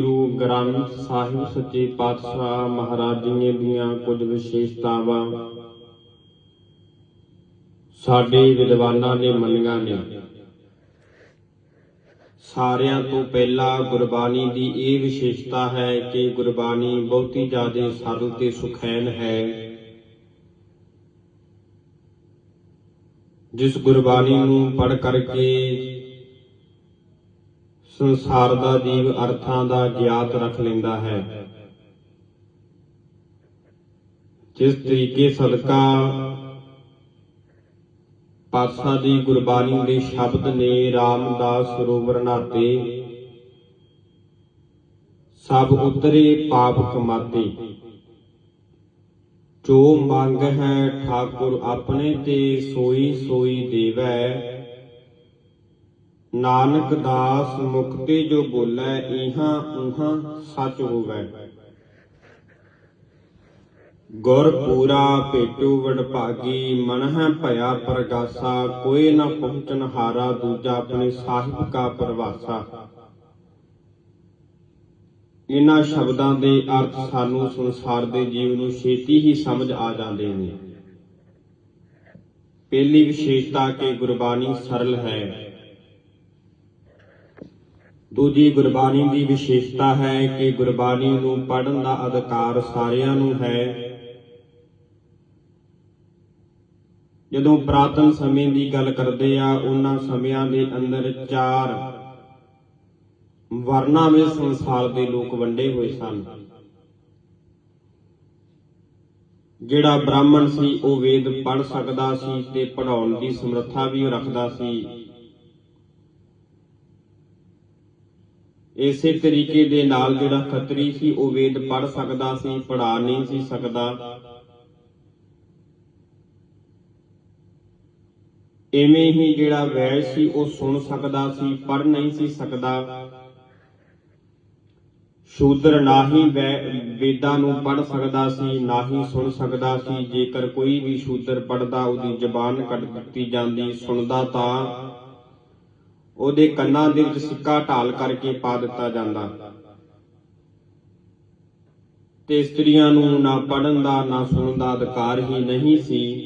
ਗੁਰੂ ਗ੍ਰੰਥ ਸਾਹਿਬ ਸੱਚੇ ਪਾਤਸ਼ਾਹ ਮਹਾਰਾਜ ਜੀ ਦੀਆਂ ਕੁਝ ਵਿਸ਼ੇਸ਼ਤਾਵਾਂ ਸਾਡੇ ਵਿਦਵਾਨਾਂ ਨੇ ਮੰਨੀਆਂ ਨੇ। ਸਾਰਿਆਂ ਤੋਂ ਪਹਿਲਾਂ ਗੁਰਬਾਣੀ ਦੀ ਇਹ ਵਿਸ਼ੇਸ਼ਤਾ ਹੈ ਕਿ ਗੁਰਬਾਣੀ ਬਹੁਤੀ ਜ਼ਿਆਦਾ ਸਰਲ ਤੇ ਸੁਖੈਨ ਹੈ। ਜਿਸ ਗੁਰਬਾਣੀ ਨੂੰ ਪੜ੍ਹ ਕਰਕੇ ਸੰਸਾਰ ਦਾ ਜੀਵ ਅਰਥਾਂ ਦਾ ਗਿਆਤ ਰੱਖ ਲੈਂਦਾ ਹੈ। ਜਿਸ ਤਰੀਕੇ ਸਦਕਾ ਪਾਤਸ਼ਾਹ ਦੀ ਗੁਰਬਾਣੀ ਦੇ ਸ਼ਬਦ ਨੇ ਰਾਮਦਾਸ ਸਰੋਵਰ ਨਾਤੇ ਸਭ ਉਤਰੇ ਪਾਪ ਕਮਾਤੇ। ਜੋ ਮੰਗ ਹੈ ਠਾਕੁਰ ਆਪਣੇ ਤੇ ਸੋਈ ਸੋਈ ਦੇਵੈ ਨਾਨਕ ਦਾਸ ਮੁਕਤੀ ਜੋ ਬੋਲੇ, ਇਹਾਂ ਉਹਾਂ ਸੱਚ ਹੋਵੇ। ਗੁਰ ਪੂਰਾ ਭੇਟੂ ਵਡਭਾਗੀ ਮਨ ਹੈ ਭਇਆ ਪ੍ਰਗਾਸਾ, ਕੋਈ ਨਾ ਪਹੁੰਚਨ ਹਾਰਾ, ਦੂਜਾ ਆਪਣੇ ਸਾਹਿਬ ਕਾ ਪ੍ਰਵਾਸਾ। ਇਹਨਾਂ ਸ਼ਬਦਾਂ ਦੇ ਅਰਥ ਸਾਨੂੰ ਸੰਸਾਰ ਦੇ ਜੀਵ ਨੂੰ ਛੇਤੀ ਹੀ ਸਮਝ ਆ ਜਾਂਦੇ ਨੇ। ਪਹਿਲੀ ਵਿਸ਼ੇਸ਼ਤਾ ਕਿ ਗੁਰਬਾਣੀ ਸਰਲ ਹੈ। ਦੂਜੀ ਗੁਰਬਾਣੀ ਦੀ ਵਿਸ਼ੇਸ਼ਤਾ ਹੈ ਕਿ ਗੁਰਬਾਣੀ ਨੂੰ ਪੜ੍ਹਨ ਦਾ ਅਧਿਕਾਰ ਸਾਰਿਆਂ ਨੂੰ ਹੈ। ਜਦੋਂ ਪ੍ਰਾਤਨ ਸਮੇਂ ਦੀ ਗੱਲ ਕਰਦੇ ਆ, ਉਹਨਾਂ ਸਮਿਆਂ ਦੇ ਅੰਦਰ ਚਾਰ ਵਰਨਾਂ ਵਿੱਚ ਸੰਸਾਰ ਦੇ ਲੋਕ ਵੰਡੇ ਹੋਏ ਸਨ। ਜਿਹੜਾ ਬ੍ਰਾਹਮਣ ਸੀ, ਉਹ ਵੇਦ ਪੜ੍ਹ ਸਕਦਾ ਸੀ ਤੇ ਪੜਾਉਣ ਦੀ ਸਮਰੱਥਾ ਵੀ ਰੱਖਦਾ ਸੀ। ਇਸੇ ਤਰੀਕੇ ਦੇ ਨਾਲ ਜਿਹੜਾ ਖੱਤਰੀ ਸੀ, ਉਹ ਵੇਦ ਪੜ੍ਹ ਸਕਦਾ ਸੀ ਪੜਾ ਨਹੀਂ ਸੀ ਸਕਦਾ। ਐਵੇਂ ਹੀ ਜਿਹੜਾ ਵੈਦ ਸੀ, ਉਹ ਸੁਣ ਸਕਦਾ ਸੀ, ਪੜ੍ਹ ਨਹੀਂ ਸੀ ਸਕਦਾ। ਸ਼ੂਦਰ ਨਾ ਹੀ ਵੇਦਾਂ ਨੂੰ ਪੜ੍ਹ ਸਕਦਾ ਸੀ ਨਾ ਹੀ ਸੁਣ ਸਕਦਾ ਸੀ। ਜੇਕਰ ਕੋਈ ਵੀ ਸ਼ੂਦਰ ਪੜ੍ਹਦਾ, ਉਹਦੀ ਜ਼ਬਾਨ ਕੱਟ ਦਿੱਤੀ ਜਾਂਦੀ, ਸੁਣਦਾ ਤਾਂ ਉਹਦੇ ਕੰਨਾਂ ਦੇ ਵਿੱਚ ਸਿੱਕਾ ਢਾਲ ਕਰਕੇ ਪਾ ਦਿੱਤਾ ਜਾਂਦਾ। ਤੇ ਇਸਤਰੀਆਂ ਨੂੰ ਨਾ ਪੜਨ ਦਾ, ਨਾ ਸੁਣਨ ਦਾ ਅਧਿਕਾਰ ਹੀ ਨਹੀਂ ਸੀ।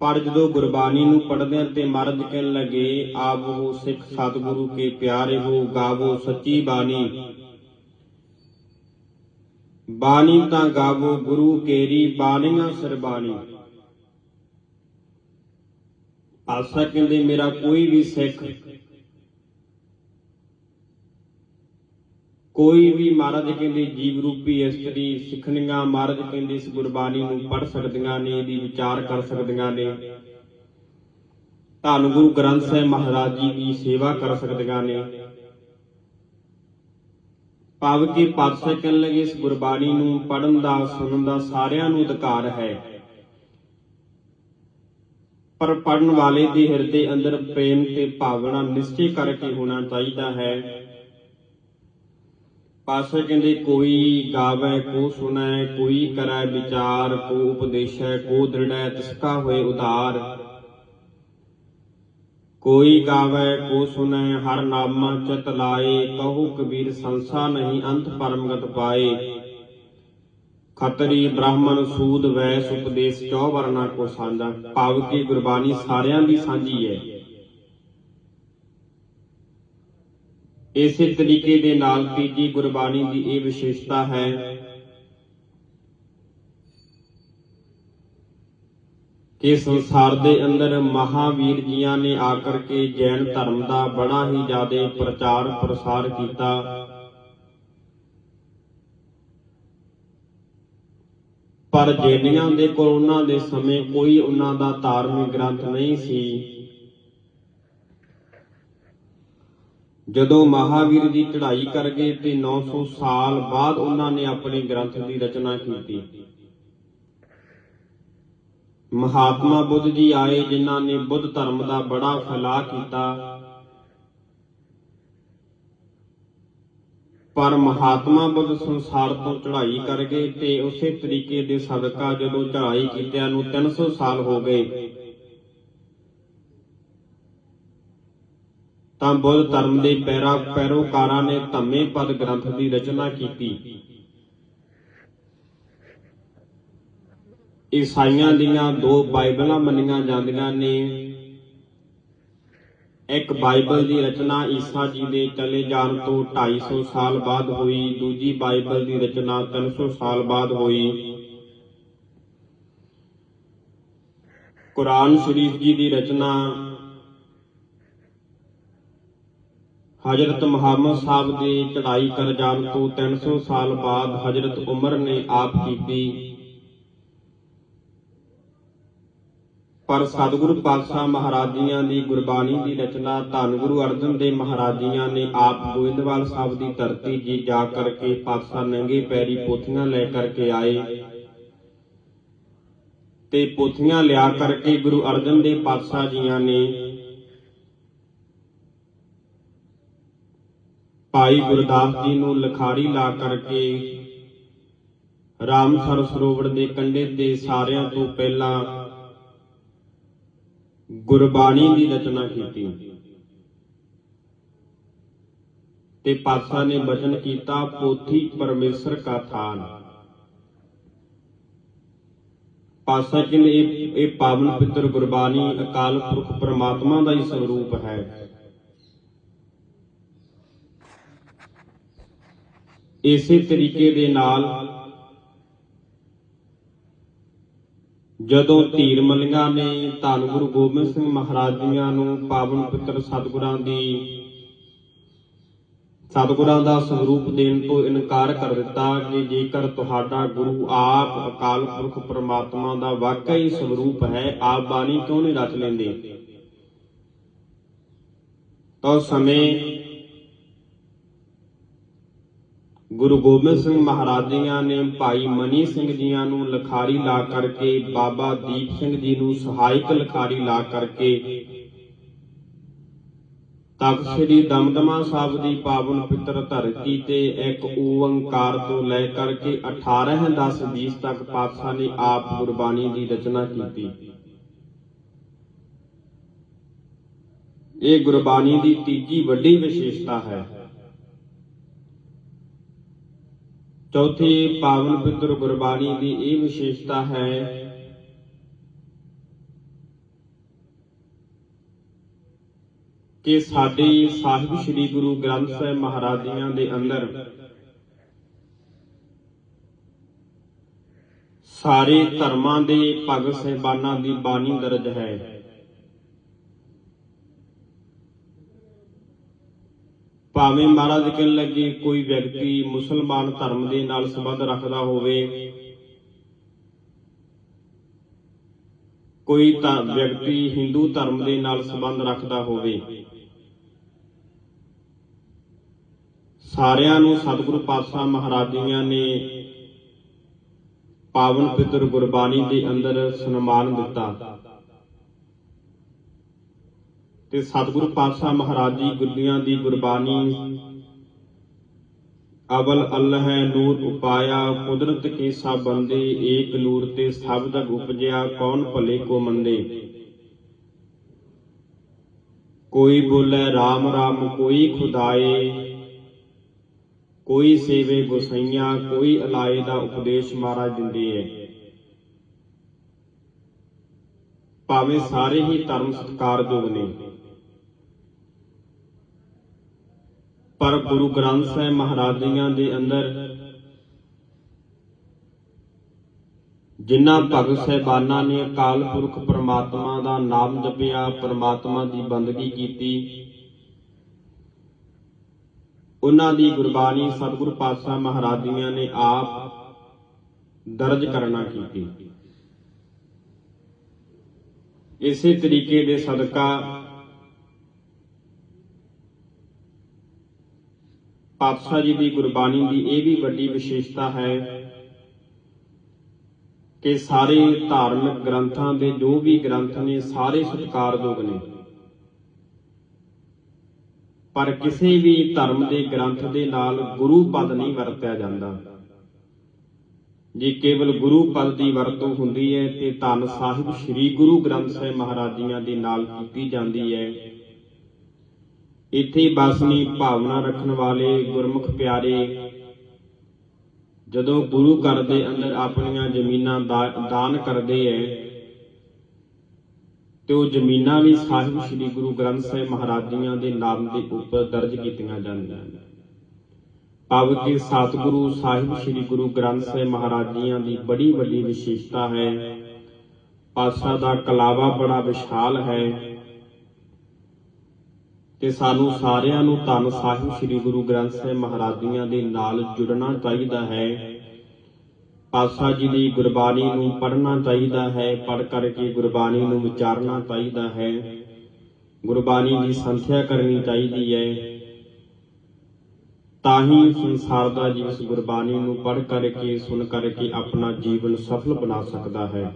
ਪਰ ਜਦੋਂ ਗੁਰਬਾਣੀ ਨੂੰ ਪੜ੍ਹਦੇ ਤੇ ਮਰਦ ਕਹਿਣ ਲੱਗੇ ਆਵੋ ਸਿੱਖ ਸਤਿਗੁਰੂ ਕੇ ਪਿਆਰੇ ਹੋ, ਗਾਵੋ ਸੱਚੀ ਬਾਣੀ। ਬਾਣੀ ਤਾਂ ਗਾਵੋ ਗੁਰੂ ਕੇਰੀ ਬਾਣੀਆਂ ਸਰਬਾਣੀ ਪਾਸਾ ਕਹਿੰਦੇ ਮੇਰਾ ਕੋਈ ਵੀ ਸਿੱਖ, ਕੋਈ ਵੀ ਮਹਾਰਾਜ ਕਹਿੰਦੇ ਜੀਵ ਰੂਪੀ ਇਸਤਰੀ, ਸਿੱਖਣੀਆਂ ਮਹਾਰਾਜ ਕਹਿੰਦੇ ਇਸ ਗੁਰਬਾਣੀ ਨੂੰ ਪੜ੍ਹ ਸਕਦੀਆਂ ਨੇ, ਇਹਦੀ ਵਿਚਾਰ ਕਰ ਸਕਦੀਆਂ ਨੇ। ਧੰਨ ਗੁਰੂ ਗ੍ਰੰਥ ਸਾਹਿਬ ਮਹਾਰਾਜ ਜੀ ਦੀ ਸੇਵਾ ਕਰ ਸਕਦੀਆਂ ਨੇ। ਭਾਵ ਕਿ ਪਾਤਸ਼ਾਹ ਕਹਿਣ ਲੱਗੇ ਇਸ ਗੁਰਬਾਣੀ ਨੂੰ ਪੜ੍ਹਨ ਦਾ, ਸੁਣਨ ਦਾ ਸਾਰਿਆਂ ਨੂੰ ਅਧਿਕਾਰ ਹੈ। ਪਰ ਪੜਨ ਵਾਲੇ ਦੇ ਹਿਰਦੇ ਅੰਦਰ ਪ੍ਰੇਮ ਤੇ ਭਾਵਨਾ ਨਿਸ਼ਚੈ ਕਰਕੇ ਹੋਣਾ ਚਾਹੀਦਾ ਹੈ। ਪਾਸੇ ਕਹਿੰਦੇ, ਕੋਈ ਗਾਵੇ, ਕੋ ਸੁਣੈ, ਕੋਈ ਕਰੈ ਵਿਚਾਰ, ਕੋ ਉਪਦੇਸ਼ੈ, ਕੋ ਦ੍ਰਿੜੈ, ਤਿਸਕਾ ਹੋਏ ਉਧਾਰ। ਕੋਈ ਗਾਵੇ, ਕੋ ਸੁਣੈ, ਹਰ ਨਾਮਾ ਚਿਤ ਲਾਏ, ਕਹੂ ਕਬੀਰ ਸੰਸਾ ਨਹੀਂ ਅੰਤ ਪਰਮਗਤ ਪਾਏ। ਖੱਤਰੀ ਬ੍ਰਾਹਮਣ ਸੂਦ, ਵੈਸ, ਉਪਦੇਸ਼, ਚੌ ਵਰਨਾ ਕੋ ਸਾਂਝਾ ਭਾਵ ਕਿ ਗੁਰਬਾਣੀ ਸਾਰਿਆਂ ਦੀ ਸਾਂਝੀ ਹੈ। ਇਸੇ ਤਰੀਕੇ ਦੇ ਨਾਲ ਤੀਜੀ ਗੁਰਬਾਣੀ ਦੀ ਇਹ ਵਿਸ਼ੇਸ਼ਤਾ ਹੈ, ਕਿ ਸੰਸਾਰ ਦੇ ਅੰਦਰ ਮਹਾਵੀਰ ਜੀਆਂ ਨੇ ਆ ਕਰਕੇ ਜੈਨ ਧਰਮ ਦਾ ਬੜਾ ਹੀ ਜ਼ਿਆਦਾ ਪ੍ਰਚਾਰ ਪ੍ਰਸਾਰ ਕੀਤਾ। ਪਰ ਜੈਨੀਆਂ ਦੇ ਕੋਲ ਉਹਨਾਂ ਦੇ ਸਮੇਂ ਕੋਈ ਉਹਨਾਂ ਦਾ ਧਾਰਮਿਕ ਗ੍ਰੰਥ ਨਹੀਂ ਸੀ। ਜਦੋਂ ਮਹਾਵੀਰ ਜੀ ਚੜ੍ਹਾਈ ਕਰ ਗਏ ਤੇ 900 ਸਾਲ ਬਾਅਦ ਉਹਨਾਂ ਨੇ ਆਪਣੇ ਗ੍ਰੰਥ ਦੀ ਰਚਨਾ ਕੀਤੀ। ਮਹਾਤਮਾ ਬੁੱਧ ਜੀ ਆਏ ਜਿਨ੍ਹਾਂ ਨੇ ਬੁੱਧ ਧਰਮ ਦਾ ਬੜਾ ਫੈਲਾਅ ਕੀਤਾ। ਪਰ ਮਹਾਤਮਾ ਬੁੱਧ ਸੰਸਾਰ ਤੋਂ ਚੜ੍ਹਾਈ ਕਰ ਗਏ ਤੇ ਉਸੇ ਤਰੀਕੇ ਦੇ ਸਦਕਾ ਜਦੋਂ ਚੜ੍ਹਾਈ ਕੀਤਿਆਂ ਨੂੰ 300 ਸਾਲ ਹੋ ਗਏ। ਤਾਂ ਬੁੱਧ ਧਰਮ ਦੇ ਪੈਰਾ ਪੈਰੋਕਾਰਾਂ ਨੇ ਧੰਮੇ ਪਦ ਗ੍ਰੰਥ ਦੀ ਰਚਨਾ ਕੀਤੀ। ਈਸਾਈਆਂ ਦੀਆਂ ਦੋ ਬਾਈਬਲਾਂ ਮੰਨੀਆਂ ਜਾਂਦੀਆਂ ਨੇ ਇੱਕ ਬਾਈਬਲ ਦੀ ਰਚਨਾ ਈਸਾ ਜੀ ਦੇ ਚਲੇ ਜਾਣ ਤੋਂ 250 ਸਾਲ ਬਾਅਦ ਹੋਈ, ਦੂਜੀ ਬਾਈਬਲ ਦੀ ਰਚਨਾ 300 ਸਾਲ ਬਾਅਦ ਹੋਈ। ਕੁਰਾਨ ਸ਼ਰੀਫ ਜੀ ਦੀ ਰਚਨਾ ਹਜ਼ਰਤ ਮੁਹੰਮਦ ਸਾਹਿਬ ਦੀ ਚੜ੍ਹਾਈ ਕਰ ਜਾਣ ਤੋਂ 300 ਸਾਲ ਬਾਅਦ ਹਜ਼ਰਤ ਉਮਰ ਨੇ ਆਪ ਕੀਤੀ। ਪਰ ਸਤਿਗੁਰੂ ਪਾਤਸ਼ਾਹ ਮਹਾਰਾਜੀਆਂ ਦੀ ਗੁਰਬਾਣੀ ਦੀ ਰਚਨਾ ਧੰਨ ਗੁਰੂ ਅਰਜਨ ਦੇਵ ਮਹਾਰਾਜੀਆਂ ਨੇ ਆਪ ਗੋਇੰਦਵਾਲ ਸਾਹਿਬ ਦੀ ਧਰਤੀ ਜੀ ਜਾ ਕਰਕੇ ਪਾਤਸ਼ਾਹ ਨੰਗੇ ਪੈਰੀ ਪੋਥੀਆਂ ਲੈ ਕਰਕੇ ਆਏ। ਤੇ ਪੋਥੀਆਂ ਲਿਆ ਕਰਕੇ ਗੁਰੂ ਅਰਜਨ ਦੇਵ ਪਾਤਸ਼ਾਹ ਜੀਆਂ ਨੇ ਭਾਈ ਗੁਰਦਾਸ ਜੀ ਨੂੰ ਲਖਾਰੀ ਲਾ ਕਰਕੇ ਰਾਮਸਰ ਸਰੋਵਰ ਦੇ ਕੰਢੇ ਤੇ ਸਾਰਿਆਂ ਤੋਂ ਪਹਿਲਾਂ ਗੁਰਬਾਣੀ ਦੀ ਰਚਨਾ ਕੀਤੀ। ਤੇ ਪਾਤਸ਼ਾਹ ਨੇ ਬਚਨ ਕੀਤਾ, ਪੋਥੀ ਪਰਮੇਸ਼ਰ ਕਾ ਥਾਨ। ਪਾਤਸ਼ਾਹ ਜੀ ਇਹ ਇਹ ਪਾਵਨ ਪਿੱਤਰ ਗੁਰਬਾਣੀ ਅਕਾਲ ਪੁਰਖ ਪ੍ਰਮਾਤਮਾ ਦਾ ਹੀ ਸਰੂਪ ਹੈ। ਇਸੇ ਤਰੀਕੇ ਦੇ ਨਾਲ ਜਦੋਂ ਧੀਰ ਮਲੀਆਂ ਨੇ ਧੰਨ ਗੁਰੂ ਗੋਬਿੰਦ ਸਿੰਘ ਮਹਾਰਾਜ ਜੀਆਂ ਨੂੰ ਪਾਵਨ ਪਿੱਤਰ ਸਤਿਗੁਰਾਂ ਦੀ ਸਤਿਗੁਰਾਂ ਦਾ ਸਰੂਪ ਦੇਣ ਤੋਂ ਇਨਕਾਰ ਕਰ ਦਿੱਤਾ ਕਿ ਜੇਕਰ ਤੁਹਾਡਾ ਗੁਰੂ ਆਪ ਅਕਾਲ ਪੁਰਖ ਪ੍ਰਮਾਤਮਾ ਦਾ ਵਾਕਈ ਸਰੂਪ ਹੈ, ਆਪ ਬਾਣੀ ਕਿਉਂ ਨਹੀਂ ਰਚ ਲੈਂਦੇ? ਤਾਂ ਸਮੇਂ ਗੁਰੂ ਗੋਬਿੰਦ ਸਿੰਘ ਮਹਾਰਾਜ ਜੀਆਂ ਨੇ ਭਾਈ ਮਨੀ ਸਿੰਘ ਜੀਆਂ ਨੂੰ ਲਖਾਰੀ ਲਾ ਕਰਕੇ, ਬਾਬਾ ਦੀਪ ਸਿੰਘ ਜੀ ਨੂੰ ਸਹਾਇਕ ਲਖਾਰੀ ਲਾ ਕਰਕੇ ਤਖਤ ਸ੍ਰੀ ਦਮਦਮਾ ਸਾਹਿਬ ਦੀ ਪਾਵਨ ਪਿੱਤਰ ਧਰਤੀ ਤੇ ਇੱਕ ਓੰਕਾਰ ਤੋਂ ਲੈ ਕਰਕੇ 18 10 20 ਤੱਕ ਪਾਤਸ਼ਾਹ ਨੇ ਆਪ ਗੁਰਬਾਣੀ ਦੀ ਰਚਨਾ ਕੀਤੀ। ਇਹ ਗੁਰਬਾਣੀ ਦੀ ਤੀਜੀ ਵੱਡੀ ਵਿਸ਼ੇਸ਼ਤਾ ਹੈ। ਚੌਥੀ ਪਾਵਨ ਪਿੱਤਰ ਗੁਰਬਾਣੀ ਦੀ ਇਹ ਵਿਸ਼ੇਸ਼ਤਾ ਹੈ। ਕਿ ਸਾਡੇ ਸਾਹਿਬ ਸ੍ਰੀ ਗੁਰੂ ਗ੍ਰੰਥ ਸਾਹਿਬ ਮਹਾਰਾਜਿਆਂ ਦੇ ਅੰਦਰ ਸਾਰੇ ਧਰਮਾਂ ਦੇ ਭਗਤ ਸਹਿਬਾਨਾਂ ਦੀ ਬਾਣੀ ਦਰਜ ਹੈ। ਭਾਵੇਂ ਮਹਾਰਾਜ ਕਹਿਣ ਲੱਗੇ ਕੋਈ ਵਿਅਕਤੀ ਮੁਸਲਮਾਨ ਧਰਮ ਦੇ ਨਾਲ ਸੰਬੰਧ ਰੱਖਦਾ ਹੋਵੇ, ਕੋਈ ਤਾਂ ਵਿਅਕਤੀ ਹਿੰਦੂ ਧਰਮ ਦੇ ਨਾਲ ਸੰਬੰਧ ਰੱਖਦਾ ਹੋਵੇ। ਸਾਰਿਆਂ ਨੂੰ ਸਤਿਗੁਰੂ ਪਾਤਸ਼ਾਹ ਮਹਾਰਾਜੀਆਂ ਨੇ ਪਾਵਨ ਪਿੱਤਰ ਗੁਰਬਾਣੀ ਦੇ ਅੰਦਰ ਸਨਮਾਨ ਦਿੱਤਾ। ਤੇ ਸਤਿਗੁਰੂ ਪਾਤਸ਼ਾਹ ਮਹਾਰਾਜ ਜੀ ਗੁਰਦੀਆਂ ਦੀ ਗੁਰਬਾਣੀ ਅਵਲ ਅੱਲਹ ਨੂਰ ਉਪਾਇਆ, ਕੁਦਰਤ ਕੇ ਸਭ ਬੰਦੇ, ਏਕ ਨੂਰ ਤੇ ਸਭ ਜਗ ਉਪਜਿਆ, ਕੌਣ ਭਲੇ ਕੋ ਮੰਦੇ? ਕੋਈ ਬੋਲੇ RAM RAM ਕੋਈ ਖੁਦਾਏ, ਕੋਈ ਸੇਵੇ ਗੁਸਈਆਂ, ਕੋਈ ਅਲਾਏ ਦਾ ਉਪਦੇਸ਼ ਮਹਾਰਾਜ ਦਿੰਦੇ ਐ। ਭਾਵੇਂ ਸਾਰੇ ਹੀ ਧਰਮ ਸਤਿਕਾਰਯੋਗ ਨੇ। ਪਰ ਗੁਰੂ ਗ੍ਰੰਥ ਸਾਹਿਬ ਮਹਾਰਾਜੀਆਂ ਦੇ ਅੰਦਰ ਜਿਨ੍ਹਾਂ ਭਗਤ ਸਹਿਬਾਨਾਂ ਨੇ ਅਕਾਲ ਪੁਰਖ ਪ੍ਰਮਾਤਮਾ ਦਾ ਨਾਮ ਜਪਿਆ, ਪ੍ਰਮਾਤਮਾ ਦੀ ਬੰਦਗੀ ਕੀਤੀ, ਉਹਨਾਂ ਦੀ ਗੁਰਬਾਣੀ ਸਤਿਗੁਰ ਪਾਤਸ਼ਾਹ ਮਹਾਰਾਜੀਆਂ ਨੇ ਆਪ ਦਰਜ ਕਰਨਾ ਕੀਤੀ। ਇਸੇ ਤਰੀਕੇ ਦੇ ਸਦਕਾ ਪਾਤਸ਼ਾਹ ਜੀ ਦੀ ਗੁਰਬਾਣੀ ਦੀ ਇਹ ਵੀ ਵੱਡੀ ਵਿਸ਼ੇਸ਼ਤਾ ਹੈ ਕਿ ਸਾਰੇ ਧਾਰਮਿਕ ਗ੍ਰੰਥਾਂ ਦੇ ਜੋ ਵੀ ਗ੍ਰੰਥ ਨੇ, ਸਾਰੇ ਸਤਿਕਾਰਯੋਗ ਨੇ। ਪਰ ਕਿਸੇ ਵੀ ਧਰਮ ਦੇ ਗ੍ਰੰਥ ਦੇ ਨਾਲ ਗੁਰੂ ਪਦ ਨਹੀਂ ਵਰਤਿਆ ਜਾਂਦਾ। ਜੇ ਕੇਵਲ ਗੁਰੂ ਪਦ ਦੀ ਵਰਤੋਂ ਹੁੰਦੀ ਹੈ, ਤੇ ਧੰਨ ਸਾਹਿਬ ਸ੍ਰੀ ਗੁਰੂ ਗ੍ਰੰਥ ਸਾਹਿਬ ਮਹਾਰਾਜੀਆਂ ਦੇ ਨਾਲ ਕੀਤੀ ਜਾਂਦੀ ਹੈ। ਇੱਥੇ ਬਸਨੀ ਭਾਵਨਾ ਰੱਖਣ ਵਾਲੇ ਗੁਰਮੁਖ ਪਿਆਰੇ, ਜਦੋਂ ਗੁਰੂ ਘਰ ਦੇ ਅੰਦਰ ਆਪਣੀਆਂ ਜ਼ਮੀਨਾਂ ਦਾਨ ਕਰਦੇ ਐ, ਤੇ ਉਹ ਜ਼ਮੀਨਾਂ ਵੀ ਸਾਹਿਬ ਸ੍ਰੀ ਗੁਰੂ ਗ੍ਰੰਥ ਸਾਹਿਬ ਮਹਾਰਾਜ ਜੀਆਂ ਦੇ ਨਾਮ ਦੇ ਉੱਪਰ ਦਰਜ ਕੀਤੀਆਂ ਜਾਂਦੀਆਂ ਹਨ ਭਾਵ ਕਿ ਸਤਿਗੁਰੂ ਸਾਹਿਬ ਸ੍ਰੀ ਗੁਰੂ ਗ੍ਰੰਥ ਸਾਹਿਬ ਮਹਾਰਾਜ ਜੀਆਂ ਦੀ ਬੜੀ ਵੱਡੀ ਵਿਸ਼ੇਸ਼ਤਾ ਹੈ। ਪਾਤਸ਼ਾਹ ਦਾ ਕਲਾਵਾ ਬੜਾ ਵਿਸ਼ਾਲ ਹੈ। ਤੇ ਸਾਨੂੰ ਸਾਰਿਆਂ ਨੂੰ ਧੰਨ ਸਾਹਿਬ ਸ੍ਰੀ ਗੁਰੂ ਗ੍ਰੰਥ ਸਾਹਿਬ ਮਹਾਰਾਜ ਜੀਆਂ ਦੇ ਨਾਲ ਜੁੜਨਾ ਚਾਹੀਦਾ ਹੈ। ਪਾਤਸ਼ਾਹ ਜੀ ਦੀ ਗੁਰਬਾਣੀ ਨੂੰ ਪੜ੍ਹਨਾ ਚਾਹੀਦਾ ਹੈ, ਪੜ੍ਹ ਕਰਕੇ ਗੁਰਬਾਣੀ ਨੂੰ ਵਿਚਾਰਨਾ ਚਾਹੀਦਾ ਹੈ। ਗੁਰਬਾਣੀ ਦੀ ਸੰਥਿਆ ਕਰਨੀ ਚਾਹੀਦੀ ਹੈ। ਤਾਂ ਹੀ ਸੰਸਾਰ ਦਾ ਜੀਵ ਇਸ ਗੁਰਬਾਣੀ ਨੂੰ ਪੜ੍ਹ ਕਰਕੇ, ਸੁਣ ਕਰਕੇ ਆਪਣਾ ਜੀਵਨ ਸਫਲ ਬਣਾ ਸਕਦਾ ਹੈ।